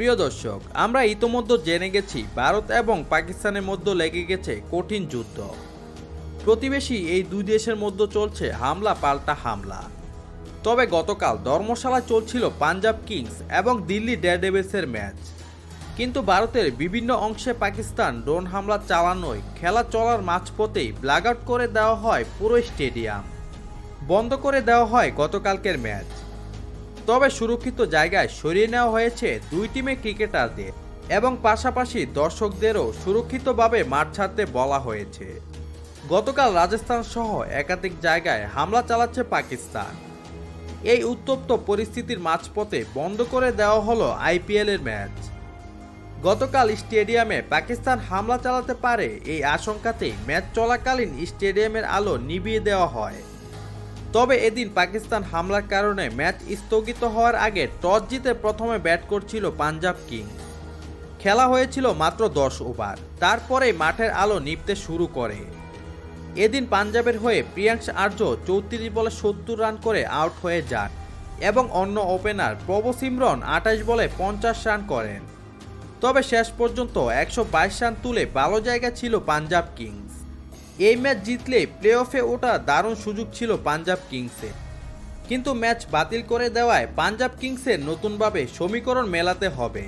প্রিয় দর্শক, আমরা ইতোমধ্যে জেনে গেছি ভারত এবং পাকিস্তানের মধ্যে লেগে গেছে কঠিন যুদ্ধ। প্রতিবেশী এই দুই দেশের মধ্যে চলছে হামলা, পাল্টা হামলা। তবে গতকাল ধর্মশালা চলছিল পাঞ্জাব কিংস এবং দিল্লি ডেয়ারডেভিলসের ম্যাচ। কিন্তু ভারতের বিভিন্ন অংশে পাকিস্তান ড্রোন হামলা চালানোয় খেলা চলার মাঝপথেই ব্ল্যাক আউট করে দেওয়া হয় পুরো স্টেডিয়াম। বন্ধ করে দেওয়া হয় গতকালকের ম্যাচ। তবে সুরক্ষিত জায়গায় সরিয়ে নেওয়া হয়েছে দুই টিমের ক্রিকেটারদের এবং পাশাপাশি দর্শকদেরও সুরক্ষিতভাবে মাঠ ছাড়তে বলা হয়েছে। গতকাল রাজস্থান সহ একাধিক জায়গায় হামলা চালাচ্ছে পাকিস্তান। এই উত্তপ্ত পরিস্থিতির মাঝপথে বন্ধ করে দেওয়া হলো আইপিএলের ম্যাচ। গতকাল স্টেডিয়ামে পাকিস্তান হামলা চালাতে পারে এই আশঙ্কাতেই ম্যাচ চলাকালীন স্টেডিয়ামের আলো নিভিয়ে দেওয়া হয়। তবে এদিন পাকিস্তান হামলার কারণে ম্যাচ স্থগিত হওয়ার আগে টস জিতে প্রথমে ব্যাট করছিল পাঞ্জাব কিংস। খেলা হয়েছিল মাত্র দশ ওভার। তারপরেই মাঠের আলো নিভতে শুরু করে। এদিন পাঞ্জাবের হয়ে প্রিয়াংশ আর্য চৌত্রিশ বলে সত্তর রান করে আউট হয়ে যান এবং অন্য ওপেনার প্রভ সিমরন আঠাশ বলে পঞ্চাশ রান করেন। তবে শেষ পর্যন্ত একশো বাইশ রান তুলে ভালো জায়গা ছিল পাঞ্জাব কিংস। এই ম্যাচ জিতলে প্লে অফে ওটা দারুণ সুযোগ ছিল পাঞ্জাব কিংসে কিন্তু ম্যাচ বাতিল করে দেওয়ায় পাঞ্জাব কিংসের নতুনভাবে সমীকরণ মেলাতে হবে।